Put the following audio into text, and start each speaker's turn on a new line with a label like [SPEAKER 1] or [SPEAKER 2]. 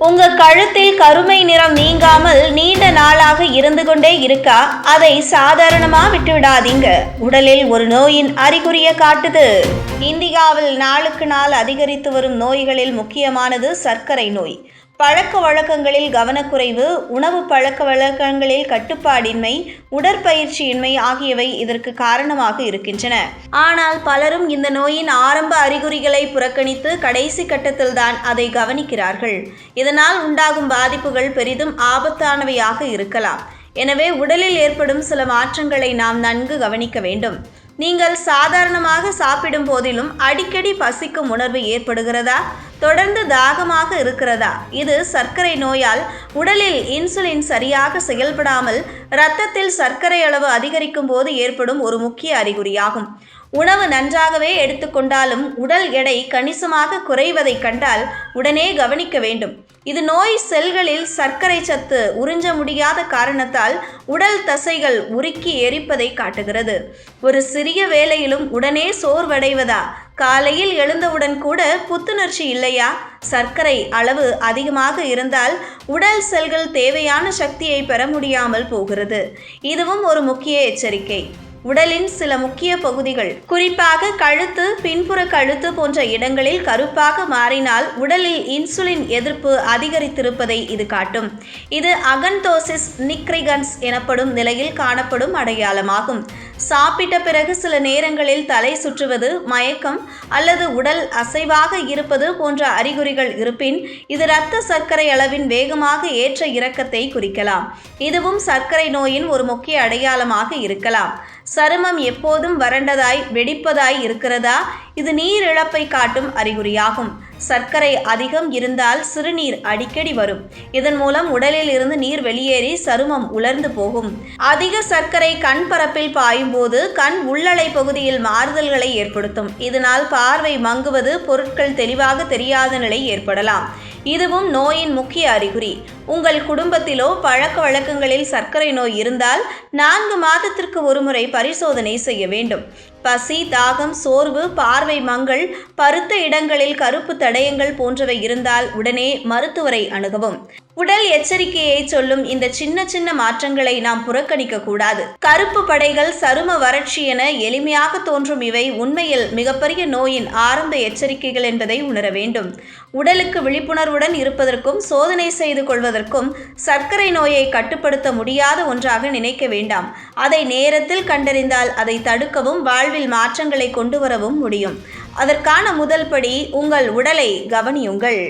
[SPEAKER 1] உங்க கழுத்தில் கருமை நிறம் நீங்காமல் நீண்ட நாளாக இருந்து கொண்டே இருக்கா? அதை சாதாரணமா விட்டுவிடாதீங்க. உடலில் ஒரு நோயின் அறிகுறிய காட்டுது. இந்தியாவில் நாளுக்கு நாள் அதிகரித்து வரும் நோய்களில் முக்கியமானது சர்க்கரை நோய். பழக்க வழக்கங்களில் கவனக்குறைவு உணவு பழக்க வழக்கங்களில் கட்டுப்பாடின்மை உடற்பயிற்சியின்மை ஆகியவை இதற்கு காரணமாக இருக்கின்றன. ஆனால் பலரும் இந்த நோயின் ஆரம்ப அறிகுறிகளை புறக்கணித்து கடைசி கட்டத்தில்தான் அதை கவனிக்கிறார்கள். இதனால் உண்டாகும் பாதிப்புகள் பெரிதும் ஆபத்தானவையாக இருக்கலாம். எனவே உடலில் ஏற்படும் சில மாற்றங்களை நாம் நன்கு கவனிக்க வேண்டும். நீங்கள் சாதாரணமாக சாப்பிடும் போதிலும் அடிக்கடி பசிக்கும் உணர்வு ஏற்படுகிறதா? தொடர்ந்து தாகமாக இருக்கிறதா? இது சர்க்கரை நோயால் உடலில் இன்சுலின் சரியாக செயல்படாமல் இரத்தத்தில் சர்க்கரை அளவு அதிகரிக்கும் போது ஏற்படும் ஒரு முக்கிய அறிகுறியாகும். உணவு நன்றாகவே எடுத்துக்கொண்டாலும் உடல் எடை கணிசமாக குறைவதை கண்டால் உடனே கவனிக்க வேண்டும். இது நோய் செல்களில் சர்க்கரை சத்து உறிஞ்ச முடியாத காரணத்தால் உடல் தசைகள் உருக்கி எரிப்பதை காட்டுகிறது. ஒரு சிறிய வேலையிலும் உடனே சோர்வடைவதா? காலையில் எழுந்தவுடன் கூட புத்துணர்ச்சி இல்லையா? சர்க்கரை அளவு அதிகமாக இருந்தால் உடல் செல்கள் தேவையான சக்தியை பெற முடியாமல் போகிறது. இதுவும் ஒரு முக்கிய எச்சரிக்கை. உடலின் சில முக்கிய பகுதிகள். குறிப்பாக கழுத்து பின்புற கழுத்து போன்ற இடங்களில் கருப்பாக மாறினால் உடலில் இன்சுலின் எதிர்ப்பு அதிகரித்திருப்பதை இது காட்டும். இது அகன்தோசிஸ் நிக்ரிகன்ஸ் எனப்படும் நிலையில் காணப்படும் அடையாளமாகும். சாப்பிட்ட பிறகு சில நேரங்களில் தலை சுற்றுவது மயக்கம் அல்லது உடல் அசைவாக இருப்பது போன்ற அறிகுறிகள் இருப்பின் இது இரத்த சர்க்கரை அளவின் வேகமாக ஏற்ற இறக்கத்தை குறிக்கலாம். இதுவும் சர்க்கரை நோயின் ஒரு முக்கிய அடையாளமாக இருக்கலாம். சருமம் எப்போதும் வறண்டதாய் வெடிப்பதாய் இருக்கிறதா? இது நீரிழப்பை காட்டும் அறிகுறியாகும். சர்க்கரை அதிகம் இருந்தால் சிறுநீர் அடிக்கடி வரும். இதன் மூலம் உடலில் இருந்து நீர் வெளியேறி சருமம் உலர்ந்து போகும். அதிக சர்க்கரை கண் பரப்பில் பாயும் போது கண் உள்ளலை பகுதியில் மாறுதல்களை ஏற்படுத்தும். இதனால் பார்வை மங்குவது பொருட்கள் தெளிவாக தெரியாத நிலை ஏற்படலாம். இதுவும் நோயின் முக்கிய அறிகுறி. உங்கள் குடும்பத்திலோ பழக்க வழக்கங்களில் சர்க்கரை நோய் இருந்தால் நான்கு மாதத்திற்கு ஒருமுறை பரிசோதனை செய்ய வேண்டும். பசி தாகம் சோர்வு பார்வை மங்கள் பருத்த இடங்களில் கருப்பு தடயங்கள் போன்றவை இருந்தால் உடனே மருத்துவரை அணுகவும். உடல் எச்சரிக்கையை சொல்லும் இந்த சின்ன சின்ன மாற்றங்களை நாம் புறக்கணிக்க கூடாது. கருப்பு படைகள் சரும வறட்சி என எளிமையாக தோன்றும் இவை உண்மையில் மிகப்பெரிய நோயின் ஆரம்ப எச்சரிக்கைகள் என்பதை உணர வேண்டும். உடலுக்கு விழிப்புணர்வுடன் இருப்பதற்கும் சோதனை செய்து கொள்வதற்கும் சர்க்கரை நோயை கட்டுப்படுத்த முடியாத ஒன்றாக நினைக்க வேண்டாம். அதை நேரத்தில் கண்டறிந்தால் அதை தடுக்கவும் வாழ்வில் மாற்றங்களை கொண்டு வரவும் முடியும். அதற்கான முதல் படி உங்கள் உடலை கவனியுங்கள்.